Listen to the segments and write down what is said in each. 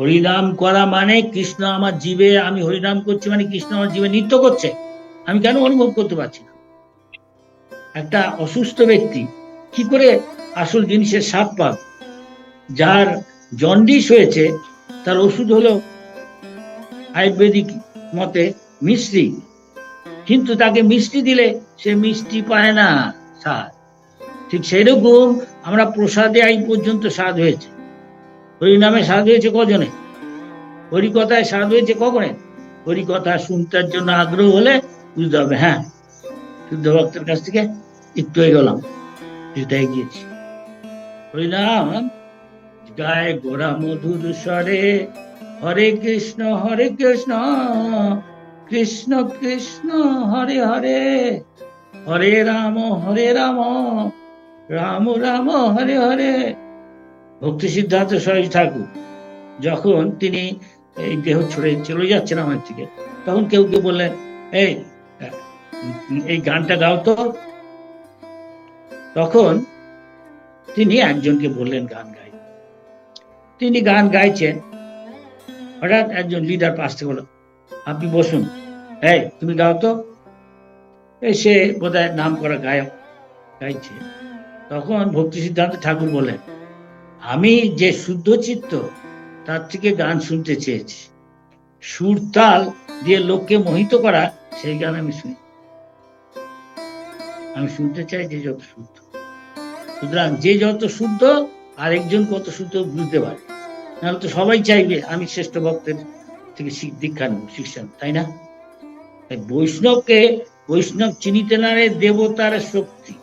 হরিনাম করা মানে কৃষ্ণ আমার জীবে, আমি হরিনাম করছি মানে কৃষ্ণ আমার জীবে নৃত্য করছে। আমি কেন অনুভব করতে পারছি না? একটা অসুস্থ ব্যক্তি কি করে আসল জিনিসের স্বাদ পাবে? যার জন্ডিস হয়েছে, তার ওষুধ হলো আয়ুর্বেদিক মতে মিষ্টি। কিন্তু তাকে মিষ্টি দিলে সে মিষ্টি পায় না স্বাদ। ঠিক সেরকম আমরা প্রসাদে আই পর্যন্ত স্বাদ হয়েছে। হরিনামে স্বাদ হয়েছে কজনে? হরিকথায় সাধ হয়েছে কখনে? হরিকথা শুনতার জন্য আগ্রহ হলে বুঝতে হবে হ্যাঁ। শুদ্ধ ভক্তের কাছ থেকে একটু এগোলাম কিছুটা এগিয়েছি হরিনাম গায়ে গোড়া মধুর স্বরে, হরে কৃষ্ণ হরে কৃষ্ণ কৃষ্ণ কৃষ্ণ, হরে হরে। হরে রাম হরে রাম রাম রাম, হরে হরে। ভক্তি সিদ্ধার্থ সরোজ ঠাকুর যখন তিনি এই দেহ ছড়ে চলে যাচ্ছেন আমার থেকে তখন কেউ কেউ বললেন, এই এই গানটা গাও তো। তখন তিনি একজনকে বললেন, গান গাই। তিনি গান গাইছেন। হঠাৎ একজন লিডার পাশ থেকে বলল আপনি বসুন। এই, তুমি গাও তো। এই সে বোধহয় নাম করা গায়ক গাইছে। তখন ভক্তি সিদ্ধান্ত ঠাকুর বলেন আমি যে শুদ্ধ চিত্ত, তার থেকে গান শুনতে চেয়েছি। সুর, তাল দিয়ে লোককে মোহিত করা, সেই গান আমি শুনি। আমি শুনতে চাই যে যত শুদ্ধ। সুতরাং যে যত শুদ্ধ, আরেকজন কত শুদ্ধ বুঝতে পারে। নাহলে তো সবাই চাইবে, আমি শ্রেষ্ঠ ভক্তের থেকে দীক্ষা নেব, শিক্ষা তাই না? বৈষ্ণবকে, বৈষ্ণব চিনিতে না দেবতার শক্তি।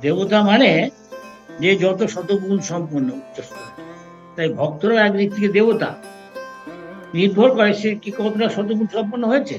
দেবতা মানে যে যত শতগুণ সম্পন্ন তাই ভক্তরা একদিক থেকে দেবতা। নির্ভর করে সে কি কতটা শতগুণ সম্পন্ন হয়েছে।